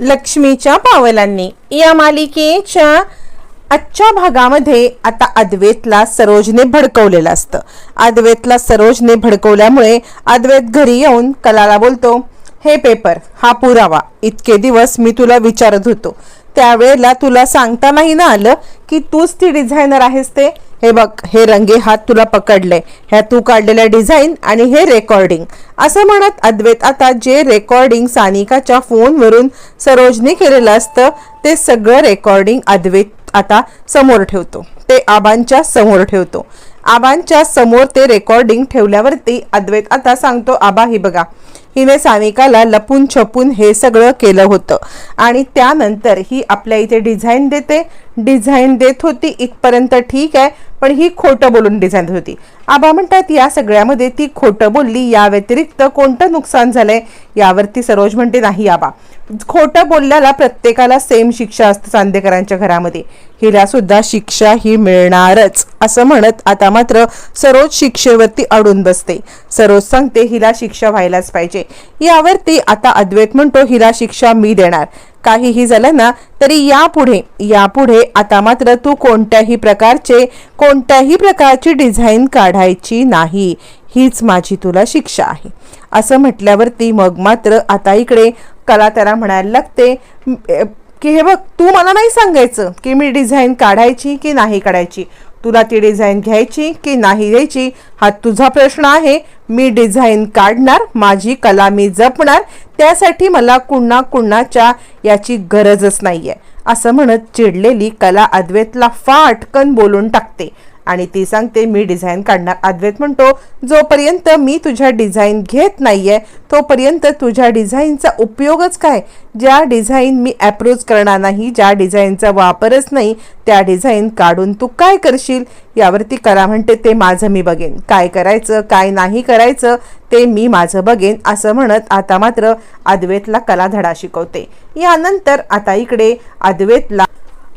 लक्ष्मीच्या पावलांनी. या मालिकेच्या आजच्या भागामध्ये आता अद्वैतला सरोजने भडकवलेलं असतं. अद्वैतला सरोजने भडकवल्यामुळे अद्वैत घरी येऊन कलाला बोलतो हे पेपर हा पुरावा. इतके दिवस मी तुला विचारत होतो. त्यावेळेला तुला सांगता नाही ना आलं की तूच ती डिझायनर आहेस ते. हे बघ हे रंगे हात तुला पकडले. ह्या तू काढलेल्या डिझाईन आणि हे रेकॉर्डिंग असं म्हणत अद्वैत आता जे रेकॉर्डिंग सानिकाच्या फोनवरून सरोजने केलेलं असतं ते सगळं रेकॉर्डिंग अद्वैत आता समोर ठेवतो. ते आबांच्या समोर ठेवतो. आबांच्या समोर ते रेकॉर्डिंग ठेवल्यावरती अद्वैत आता सांगतो आबा ही बघा. हिने सानिकाला लपून छपून हे सगळं केलं होतं. आणि त्यानंतर ही आपल्या इथे डिझाईन देते. डिझाईन देत होती इथपर्यंत ठीक आहे पण ही खोटं बोलून डिझाईन देत होती. आबा म्हणतात या सगळ्यामध्ये ती खोटं बोलली या व्यतिरिक्त कोणतं नुकसान झालंय? यावरती सरोज म्हणते नाही आबा. खोटं बोलल्याला प्रत्येकाला सेम शिक्षा असते चांदेकरांच्या घरामध्ये. हिला सुद्धा शिक्षा ही मिळणारच. असं म्हणत आता मात्र सरोज शिक्षेवरती अडून बसते. सरोज सांगते हिला शिक्षा व्हायलाच पाहिजे. यावरती आता अद्वैत म्हणतो हिला शिक्षा मी देणार. काहीही झालं ना तरी यापुढे यापुढे आता मात्र तू कोणत्याही प्रकारचे कोणत्याही प्रकारची डिझाईन काढायची नाही. हीच माझी तुला शिक्षा आहे. असं म्हटल्यावरती मग मात्र आता इकडे कला त्याला म्हणायला लागते की हे बघ तू मला नाही सांगायचं की मी डिझाईन काढायची की नाही काढायची. तुला ती डिझाईन घ्यायची की नाही घ्यायची हा तुझा प्रश्न आहे. मी डिझाईन काढणार माझी कला मी जपणार त्यासाठी मला कुणा कुणाच्या याची गरजच नाही आहे असं म्हणत चिडलेली कला अद्वैतला फाटकन बोलून टाकते. आणि ती सांगते मी डिझाईन काढणार. अद्वैत म्हणतो जोपर्यंत मी तुझ्या डिझाईन घेत नाहीये तोपर्यंत तुझ्या डिझाईनचा उपयोगच काय? ज्या डिझाईन मी अप्रोच करणार नाही ज्या डिझाईनचा वापरच नाही त्या डिझाईन काढून तू काय करशील? यावरती करा म्हणते ते माझं मी बघेन. काय करायचं काय नाही करायचं ते मी माझं बघेन असं म्हणत आता मात्र अद्वैतला कला धडा शिकवते. यानंतर आता इकडे अद्वैतला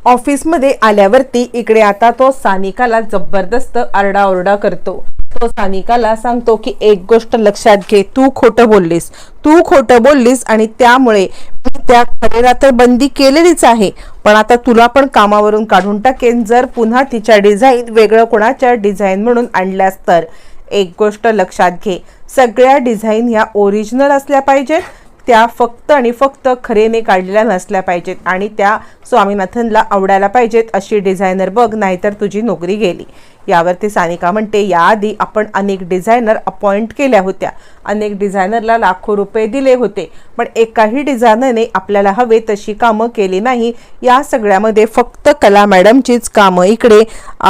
ऑफिसमध्ये आल्यावरती इकडे आता तो सानिकाला जबरदस्त आरडाओरडा करतो. तो सानिकाला सांगतो की एक गोष्ट लक्षात घे तू खोटं बोललीस. तू खोटं बोललीस आणि त्यामुळे मी त्या खरेला तर बंदी केलेलीच आहे. पण आता तुला पण कामावरून काढून टाकेन. जर पुन्हा तिच्या डिझाईन वेगळं कोणाच्या डिझाईन म्हणून आणल्यास तर. एक गोष्ट लक्षात घे. सगळ्या डिझाईन ह्या ओरिजिनल असल्या पाहिजेत. त्या फक्त आणि फक्त खरेने काढलेल्या नसल्या पाहिजेत आणि त्या स्वामीनाथनला आवडायला पाहिजेत अशी डिझायनर बघ नाहीतर तुझी नोकरी गेली. यावरती सानिका म्हणते याआधी आपण अनेक डिझायनर अपॉइंट केल्या होत्या. अनेक डिझायनरला लाखो रुपये दिले होते. पण एकाही डिझायनरने आपल्याला हवे तशी कामं केली नाही. या सगळ्यामध्ये फक्त कला मॅडमचीच कामं इकडे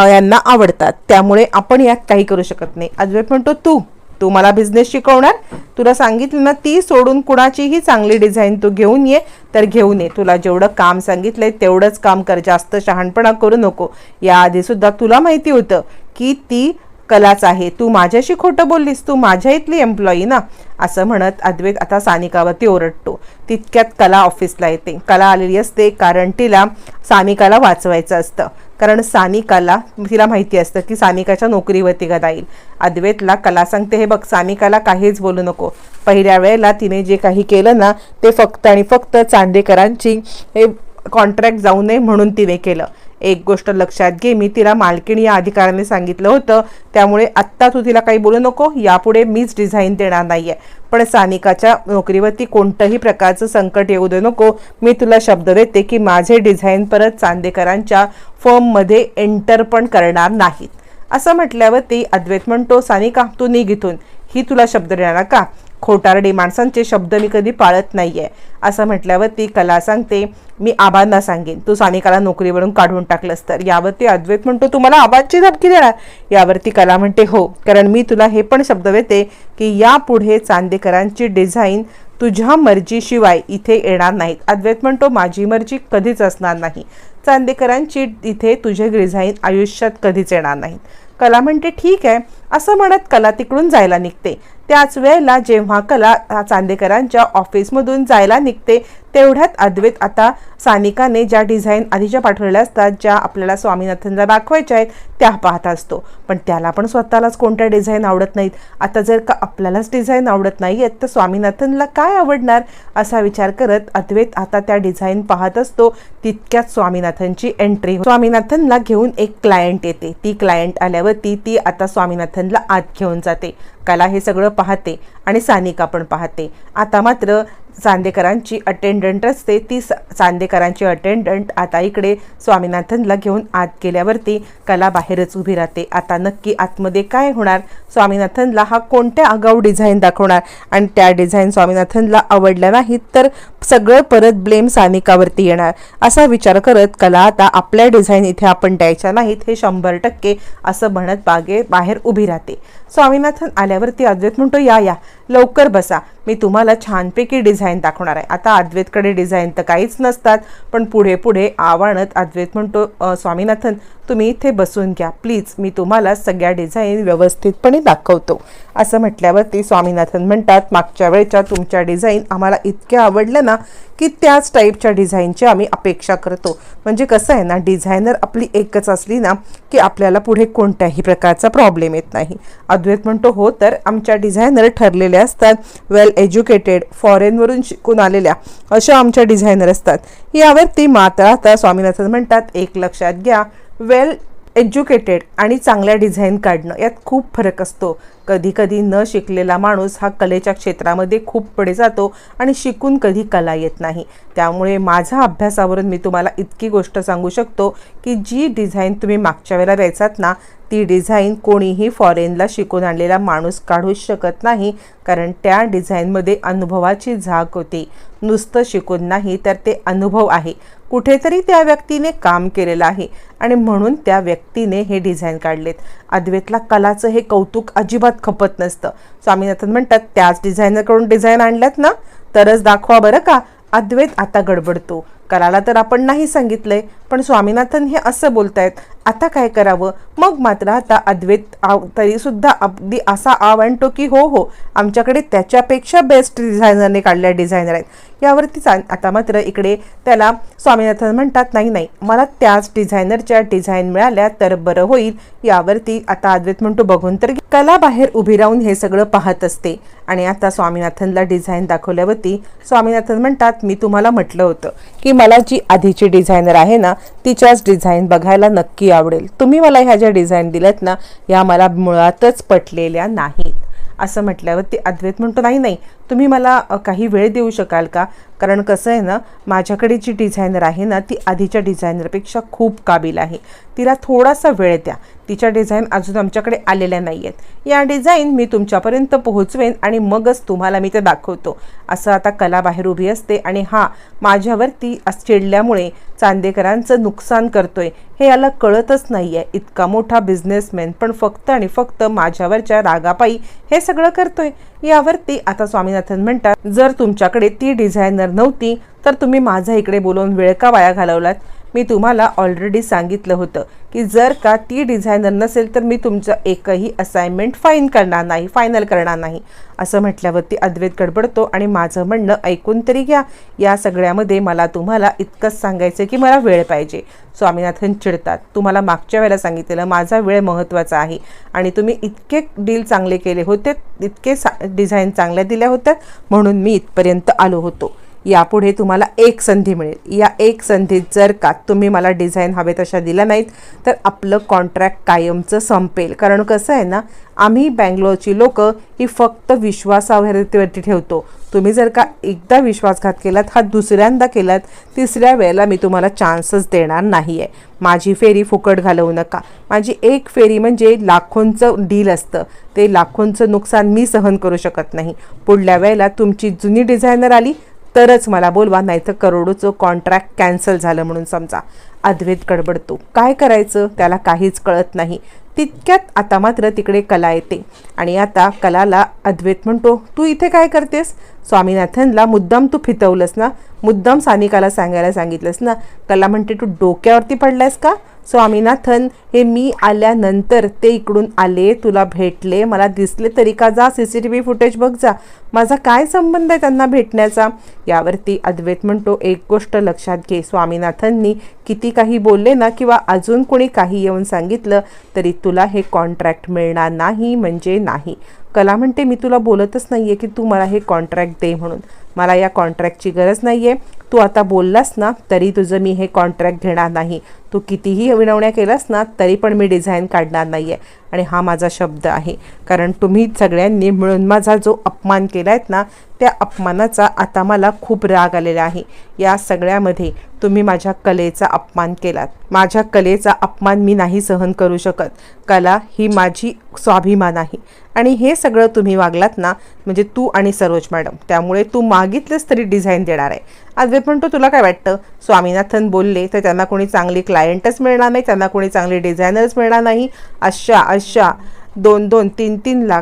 यांना आवडतात. त्यामुळे आपण यात काही करू शकत नाही. अजवे म्हणतो तू तू मला बिझनेस शिकवणार? तुला सांगितलं ना ती सोडून कुणाचीही चांगली डिझाईन तू घेऊन ये तर घेऊन ये. तुला जेवढं काम सांगितलंय तेवढंच काम कर. जास्त शहाणपणा करू नको. याआधी सुद्धा तुला माहिती होतं की ती कलाच आहे. तू माझ्याशी खोटं बोललीस. तू माझ्या इथली एम्प्लॉई ना? असं म्हणत अद्वैत आता सानिकावरती ओरडतो. तितक्यात कला ऑफिसला येते. कला आलेली असते कारण तिला सानिकाला वाचवायचं असतं. कारण सानिकाला तिला माहिती असतं की सानिकाच्या नोकरीवरती गदा येईल. अद्वैतला कला सांगते हे बघ सानिकाला काहीच बोलू नको. पहिल्या वेळेला तिने जे काही केलं ना ते फक्त आणि फक्त चांदेकरांची हे कॉन्ट्रॅक्ट जाऊ नये म्हणून तिने केलं. एक गोष्ट लक्षात घे. मी तिला मालकीण या अधिकाराने सांगितलं होतं. त्यामुळे आत्ता तू तिला काही बोलू नको. यापुढे मीच डिझाईन देणार नाही आहे पण सानिकाच्या नोकरीवरती कोणतंही प्रकारचं संकट येऊ दे नको. मी तुला शब्द देते की माझे डिझाईन परत चांदेकरांच्या फर्ममध्ये एंटर पण करणार नाहीत. असं म्हटल्यावरती अद्वैत म्हणतो सानिका तू निघ इथून. ही तुला शब्द देणार का? खोटारडी माणसांचे शब्द मी कधी पाळत नाहीये. असं म्हटल्यावरती कला सांगते मी आबांना सांगेन. तू सानिकाला नोकरीवरून काढून टाकलंस तर. यावरती अद्वैत म्हणतो तुम्हाला आबांची धमकी देणार. यावरती कला म्हणते हो कारण मी तुला हे पण शब्द देते की यापुढे चांदेकरांची डिझाईन तुझ्या मर्जीशिवाय इथे येणार नाहीत अद्वैत म्हणतो माझी मर्जी कधीच असणार नाही. चांदेकरांची इथे तुझे डिझाईन आयुष्यात कधीच येणार नाहीत. कला म्हणते ठीक आहे. असं म्हणत कला तिकडून जायला निघते. त्याच वेळेला जेव्हा कला चांदेकरांच्या ऑफिसमधून जायला निघते तेवढ्यात अद्वैत आता सानिकाने ज्या डिझाईन आधीच्या पाठवलेल्या असतात ज्या आपल्याला स्वामीनाथनला दाखवायच्या आहेत त्या पाहत असतो. पण त्याला पण स्वतःलाच कोणत्या डिझाईन आवडत नाहीत? आता जर का आपल्यालाच डिझाईन आवडत नाही आहेत तर स्वामीनाथनला काय आवडणार? असा विचार करत अद्वैत आता त्या डिझाईन पाहत असतो. तितक्यात स्वामीनाथनची एंट्री स्वामीनाथनला घेऊन एक क्लायंट येते. ती क्लायंट आल्यावरती ती आता स्वामीनाथनला आत घेऊन जाते. कला हे सगळं पाहते आणि सानिका पण पाहते. आता मात्र चांदेकरांची अटेंडंट असते. ती स चांदेकरांची अटेंडंट आता इकडे स्वामीनाथनला घेऊन आत गेल्यावरती कला बाहेरच उभी राहते. आता नक्की आतमध्ये काय होणार? स्वामीनाथनला हा कोणत्या आगाऊ डिझाईन दाखवणार? आणि त्या डिझाईन स्वामीनाथनला आवडल्या नाहीत तर सगळं परत ब्लेम सानिकावरती येणार. असा विचार करत कला आता आपल्या डिझाईन इथे आपण द्यायच्या नाहीत हे शंभर टक्के असं म्हणत बागे बाहेर उभी राहते. स्वामीनाथन आल्यावरती अद्वैत म्हणतो या या लवकर बसा. मी तुम्हाला छानपैकी डिझाईन दाखवणार आहे. आता अद्वैतकडे डिझाईन तर काहीच नसतात पण पुढे पुढे आवाणत अद्वैत म्हणतो स्वामीनाथन तुम्ही इथे बसून घ्या. प्लीज मी तुम्हाला सगळ्या डिझाईन व्यवस्थितपणे दाखवतो. असं म्हटल्यावरती स्वामीनाथन म्हणतात मागच्या वेळच्या तुमच्या डिझाईन आम्हाला इतक्या आवडल्या ना की त्याच टाईपच्या डिझाईनची आम्ही अपेक्षा करतो. म्हणजे कसं आहे ना डिझायनर आपली एकच असली ना की आपल्याला पुढे कोणत्याही प्रकारचा प्रॉब्लेम येत नाही. अद्वैत म्हणतो हो तर आमच्या डिझायनर ठरलेल्या असतात. वेल एज्युकेटेड फॉरेनवरून शिकून आलेल्या अशा आमच्या डिझायनर असतात. यावरती मात्र आता स्वामीनाथन म्हणतात एक लक्षात घ्या वेल एज्युकेटेड आणि चांगल्या डिझाईन काढणं यात खूप फरक असतो. कधीकधी न शिकलेला माणूस हा कलेच्या क्षेत्रामध्ये खूप पुढे जातो आणि शिकून कधी कला येत नाही. त्यामुळे माझ्या अभ्यासावरून मी तुम्हाला इतकी गोष्ट सांगू शकतो की जी डिझाईन तुम्ही मागच्या वेळेला द्यायचात ना ती डिझाईन कोणीही फॉरेनला शिकून आणलेला माणूस काढूच शकत नाही कारण त्या डिझाईनमध्ये अनुभवाची झाक होती. नुसतं शिकून नाही तर ते अनुभव आहे. कुठेतरी त्या व्यक्तीने काम केलेलं आहे आणि म्हणून त्या व्यक्तीने हे डिझाईन काढलेत. अद्वैतला कलाचं हे कौतुक अजिबात खपत नसतं. स्वामीनाथन म्हणतात त्याच डिझायनरकडून डिझाईन आणल्यात ना तरच दाखवा बरं का. अद्वैत आता गडबडतो. कलाला तर आपण नाही सांगितलंय पण स्वामीनाथन हे असं बोलतायत आता काय करावं? मग मात्र आता अद्वैत आव तरीसुद्धा अगदी असा आव आणतो की हो हो आमच्याकडे त्याच्यापेक्षा बेस्ट डिझायनरने काढल्या डिझायनर आहेत. यावरती चा आता मात्र इकडे त्याला स्वामीनाथन म्हणतात नाही नाही मला त्याच डिझायनरच्या डिझाईन मिळाल्या तर बरं होईल. यावरती आता अद्वैत म्हणतो बघून तर कला बाहेर उभी राहून हे सगळं पाहत असते. आणि आता स्वामीनाथनला डिझाईन दाखवल्यावरती स्वामीनाथन म्हणतात मी तुम्हाला म्हटलं होतं की मला जी आधीची डिझायनर आहे ना तिच्याच डिझाईन बघायला नक्की आवडेल. तुम्ही मला ह्या ज्या डिझाईन दिल्यात ना या मला मुळातच पटलेल्या नाहीत. असं म्हटल्यावर ते अद्वैत म्हणतो नाही नाही तुम्ही मला काही वेळ देऊ शकाल का? कारण कसं आहे ना माझ्याकडे जी डिझायनर आहे ना ती आधीच्या डिझायनरपेक्षा खूप काबिल आहे. तिला थोडासा वेळ द्या. तिच्या डिझाईन अजून आमच्याकडे आलेल्या नाही आहेत या डिझाईन मी तुमच्यापर्यंत पोहोचवेन आणि मगच तुम्हाला मी ते दाखवतो. असं आता कला बाहेर उभी असते आणि हा माझ्यावर ती चिडल्यामुळे चांदेकरांचं नुकसान करतोय. हे याला कळतच नाही आहे इतका मोठा बिझनेसमॅन पण फक्त आणि फक्त माझ्यावरच्या रागापायी हे सगळं करतोय. यावरती आता स्वामीनाथन म्हणतात जर तुमच्याकडे ती डिझायनर नव्हती तर तुम्ही माझा इकडे बोलवून वेळ का वाया घालवलात. मी तुम्हाला ऑलरेडी सांगितलं होतं की जर का ती डिझायनर नसेल तर मी तुमचं एकही असाइनमेंट फाईन करणार नाही फायनल करणार नाही. असं म्हटल्यावरती अद्वैत गडबडतो आणि माझं म्हणणं ऐकून तरी घ्या. या सगळ्यामध्ये मला तुम्हाला इतकंच सांगायचं की मला वेळ पाहिजे. स्वामीनाथन चिडतात. तुम्हाला मागच्या वेळेला सांगितलेलं माझा वेळ महत्त्वाचा आहे. आणि तुम्ही इतके डील चांगले केले होते इतके सा डिझाईन चांगल्या दिल्या होत्या म्हणून मी इथपर्यंत आलो होतो. यापुढे तुम्हाला एक संधी मिळेल. या एक संधीत जर का तुम्ही मला डिझाईन हवे तशा दिल्या नाहीत तर आपलं कॉन्ट्रॅक्ट कायमचं संपेल. कारण कसं आहे ना आम्ही बँगलोरची लोक ही फक्त विश्वासावरती ठेवतो. तुम्ही जर का एकदा विश्वासघात केलात हा दुसऱ्यांदा केलात तिसऱ्या वेळेला मी तुम्हाला चान्सच देणार नाही आहे माझी फेरी फुकट घालवू नका. माझी एक फेरी म्हणजे लाखोंचं डील असतं. ते लाखोंचं नुकसान मी सहन करू शकत नाही. पुढल्या वेळेला तुमची जुनी डिझायनर आली तरच मला बोलवा नाहीतर करोडोचं कॉन्ट्रॅक्ट कॅन्सल झालं म्हणून समजा. अद्वैत गडबडतो. काय करायचं? त्याला काहीच कळत नाही. तितक्यात आता मात्र तिकडे कला येते. आणि आता कलाला अद्वैत म्हणतो तू इथे काय करतेस? स्वामीनाथनला मुद्दाम तू फितवलंस ना? मुद्दाम सानिकाला सांगायला सांगितलंस ना? कला म्हणते तू डोक्यावरती पडलायस का? स्वामीनाथन हे मी आल्यानंतर ते इकडून आले तुला भेटले. मला दिसले तरी का जा C C T V footage बघ जा. माझा काय संबंध आहे त्यांना भेटण्याचा? यावरती अद्वैत म्हणतो एक गोष्ट लक्षात घे. स्वामीनाथननी किती काही बोलले ना किंवा अजून कोणी काही येऊन सांगितलं तरी तुला हे कॉन्ट्रॅक्ट मिळणार नाही म्हणजे नाही. कला म्हणते मी तुला बोलतच नाही आहे की तू मला हे कॉन्ट्रॅक्ट दे म्हणून. मला या कॉन्ट्रॅक्टची गरज नाही आहे तू आता बोललास ना तरी तुझं मी हे कॉन्ट्रॅक्ट घेणार नाही. तू कितीही विनवण्या केलास ना तरी पण मी डिझाईन काढणार नाही आहे आणि हा माझा शब्द आहे. कारण तुम्ही सगळ्यांनी मिळून माझा जो अपमान केला आहेत ना त्या अपमानाचा आता मला खूप राग आलेला आहे. या सगळ्यामध्ये तुम्ही माझ्या कलेचा अपमान केलात. माझ्या कलेचा अपमान मी नाही सहन करू शकत. कला ही माझी स्वाभिमान आहे. आणि हे सगळं तुम्ही वागलात ना म्हणजे तू आणि सरोज मॅडम त्यामुळे तू मागितलंच तरी डिझाईन देणार आहे. अद्वैत म्हणतो तुला काय वाटतं? स्वामीनाथन बोलले तर त्यांना कोणी चांगली क्लायंटच मिळणार नाही त्यांना कोणी चांगले डिझायनर्स मिळणार नाही. अशा अशा दोन दोन तीन तीन लाख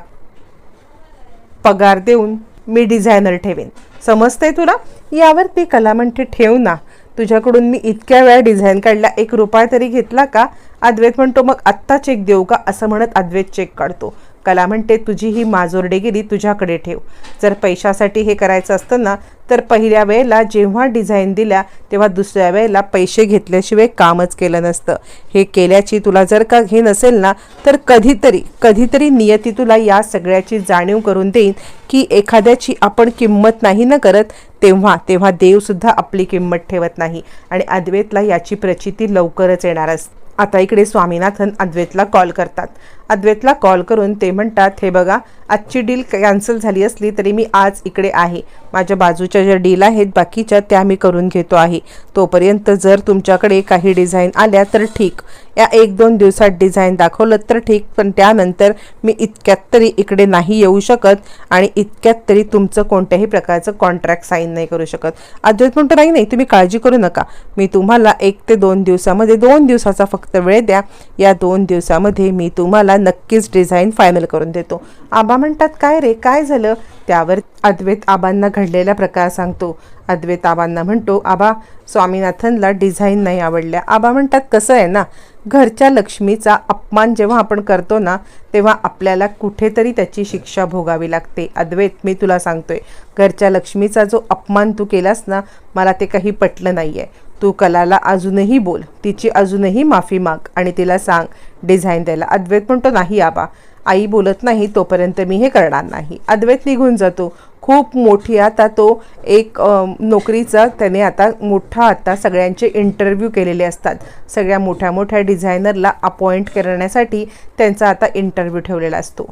पगार देऊन मी डिझायनर ठेवेन. समजतंय तुला? यावर ती कलामंठी ठेव ना. तुझ्याकडून मी इतक्या वेळा डिझाईन काढला एक रुपया तरी घेतला का? अद्वैत म्हणतो मग आत्ता चेक देऊ का? असं म्हणत अद्वैत चेक काढतो. कला म्हणते तुझी ही माजोरडेगिरी तुझ्याकडे ठेव. जर पैशासाठी हे करायचं असतं ना तर पहिल्या वेळेला जेव्हा डिझाईन दिल्या तेव्हा दुसऱ्या वेळेला पैसे घेतल्याशिवाय कामच केलं नसतं. हे केल्याची तुला जर का हे नसेल ना तर कधीतरी कधीतरी नियती तुला या सगळ्याची जाणीव करून देईन की एखाद्याची आपण किंमत नाही ना करत तेव्हा तेव्हा देवसुद्धा आपली किंमत ठेवत नाही आणि अद्वैतला याची प्रचिती लवकरच येणार असते आता इकडे स्वामीनाथन अद्वैतला कॉल करतात. अद्वैतला कॉल करून ते म्हणतात हे बघा आजची डील कॅन्सल झाली असली तरी मी आज इकडे आहे. माझ्या बाजूच्या ज्या डील आहेत बाकीच्या त्या मी करून घेतो आहे. तोपर्यंत जर तुमच्याकडे काही डिझाईन आल्या तर ठीक. या एक दोन दिवसात डिझाईन दाखवलं तर ठीक पण त्यानंतर मी इतक्यात तरी इकडे नाही येऊ शकत आणि इतक्यात तरी तुमचं कोणत्याही प्रकारचं कॉन्ट्रॅक्ट साईन नाही करू शकत. अद्वैत म्हणतो नाही नाही तुम्ही काळजी करू नका. मी तुम्हाला एक ते दोन दिवसामध्ये दोन दिवसाचा फक्त वेळ द्या. या दोन दिवसामध्ये मी तुम्हाला नक्कीच डिझाईन फायनल करून देतो. आबा म्हणतात काय रे काय झालं? त्यावर अद्वैत आबांना घडलेला प्रकार सांगतो. अद्वैत आबांना म्हणतो आबा स्वामीनाथनला डिझाईन नाही आवडल्या. आबा म्हणतात कसं आहे ना घरच्या लक्ष्मीचा अपमान जेव्हा आपण करतो ना तेव्हा आपल्याला कुठेतरी त्याची शिक्षा भोगावी लागते. अद्वैत मी तुला सांगतोय घरच्या लक्ष्मीचा जो अपमान तू केलास ना मला ते काही पटलं नाही आहे तू कलाला अजूनही बोल. तिची अजूनही माफी माग आणि तिला सांग डिझाईन द्यायला अद्वैत म्हणतो नाही आबा. आई बोलत नाही तोपर्यंत मी हे करणार नाही. अद्वैत निघून जातो. खूप मोठी आता तो एक नोकरीचा त्याने आता मोठा आता सगळ्यांचे इंटरव्ह्यू केलेले असतात. सगळ्या मोठ्या मोठ्या डिझायनरला अपॉइंट करण्यासाठी त्यांचा आता इंटरव्ह्यू ठेवलेला असतो.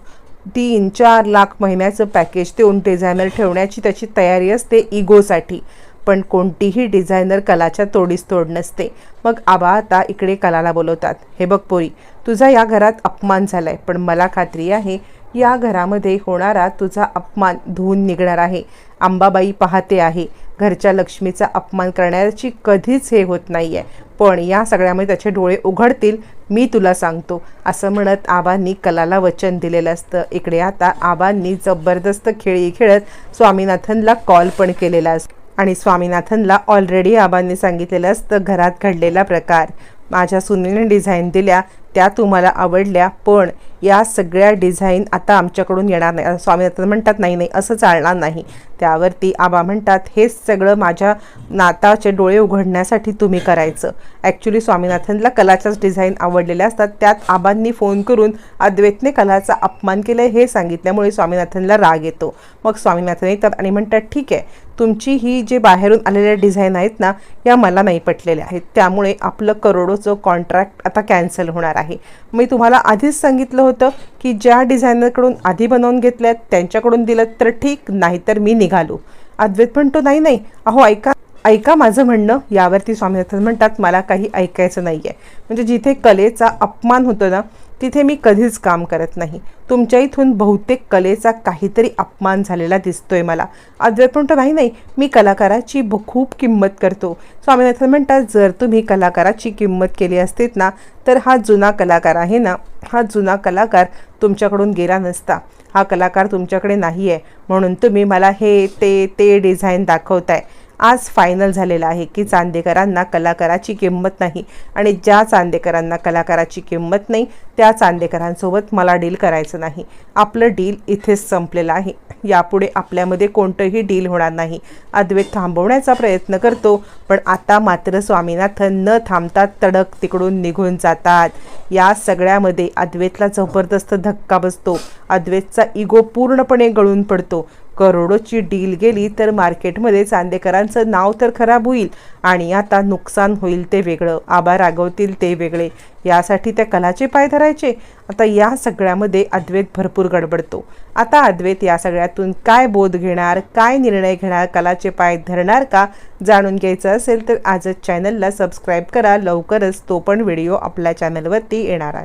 तीन चार लाख महिन्याचं पॅकेज देऊन डिझायनर ठेवण्याची त्याची तयारी असते इगोसाठी पण कोणतीही डिझायनर कलाच्या तोडीस तोड नसते. मग आबा आता इकडे कलाला बोलवतात. हे बघ पोरी तुझा या घरात अपमान झालाय पण मला खात्री आहे या घरामध्ये होणारा तुझा अपमान धुवून निघणार आहे. अंबाबाई पाहते आहे घरच्या लक्ष्मीचा अपमान करण्याची कधीच हे होत नाही आहे पण या सगळ्यामध्ये त्याचे डोळे उघडतील मी तुला सांगतो असं म्हणत आबांनी कलाला वचन दिलेलं असतं. इकडे आता आबांनी जबरदस्त खेळी खेळत स्वामीनाथनला कॉल पण केलेला असतो. आणि स्वामीनाथनला ऑलरेडी आबांनी सांगितलेलं असतं घरात घडलेला प्रकार. माझ्या सुनीने डिझाईन दिल्या त्या तुम्हाला आवडल्या पण या सगळ्या डिझाईन आता आमच्याकडून येणार नाही. आता स्वामीनाथन म्हणतात नाही नाही असं चालणार नाही. त्यावरती आबा म्हणतात हेच सगळं माझ्या नाताचे डोळे उघडण्यासाठी तुम्ही करायचं. ॲक्च्युली स्वामीनाथनला कलाच्याच डिझाईन आवडलेल्या असतात. त्यात आबांनी फोन करून अद्वैतने कलाचा अपमान केला हे सांगितल्यामुळे स्वामीनाथनला राग येतो. मग स्वामीनाथन येतात आणि म्हणतात ठीक आहे तुमची ही जे बाहेरून आलेल्या डिझाईन आहेत ना या मला नाही पटलेल्या आहेत. त्यामुळे आपलं करोडोचं कॉन्ट्रॅक्ट आता कॅन्सल होणार आहे. मी तुम्हाला आधीच सांगितलं होतं की ज्या डिझायनरकडून आधी बनवून घेतल्यात त्यांच्याकडून दिलं तर ठीक नाहीतर मी निघालो. अद्वैत म्हणतो नाही नाही अहो ऐका ऐका माझं म्हणणं. यावरती स्वामीनाथन म्हणतात मला काही ऐकायचं नाही आहे म्हणजे जिथे कलेचा अपमान होतो ना तिथे मी कधीच काम करत नाही. तुमच्या इथून बहुतेक कलेचा काहीतरी अपमान झालेला दिसतोय मला. अद्वैत तर नाही नाही मी कलाकाराची ब खूप किंमत करतो. स्वामीनाथन म्हणतात जर तुम्ही कलाकाराची किंमत केली असतीत ना तर हा जुना कलाकार आहे ना हा जुना कलाकार तुमच्याकडून गेला नसता. हा कलाकार तुमच्याकडे नाही आहे म्हणून तुम्ही मला हे ते ते डिझाईन दाखवताय. आज फायनल झालेलं आहे की चांदेकरांना कलाकाराची किंमत नाही आणि ज्या चांदेकरांना कलाकाराची किंमत नाही त्या चांदेकरांसोबत मला डील करायचं नाही. आपलं डील इथेच संपलेलं आहे. यापुढे आपल्यामध्ये कोणतंही डील होणार नाही. अद्वैत थांबवण्याचा प्रयत्न करतो पण आता मात्र स्वामीनाथन न थांबता तडक तिकडून निघून जातात. या सगळ्यामध्ये अद्वैतला जबरदस्त धक्का बसतो. अद्वैतचा इगो पूर्णपणे गळून पडतो. करोडोची डील गेली तर मार्केटमध्ये चांदेकरांचं नाव तर खराब होईल आणि आता नुकसान होईल ते वेगळं आबा रागवतील ते वेगळे. यासाठी त्या कलाचे पाय धरायचे. आता या सगळ्यामध्ये अद्वैत भरपूर गडबडतो. आता अद्वैत या सगळ्यातून काय बोध घेणार काय निर्णय घेणार कलाचे पाय धरणार का? जाणून घ्यायचं असेल तर आजच चॅनलला सबस्क्राईब करा. लवकरच तो पण व्हिडिओ आपल्या चॅनलवरती येणार आहे.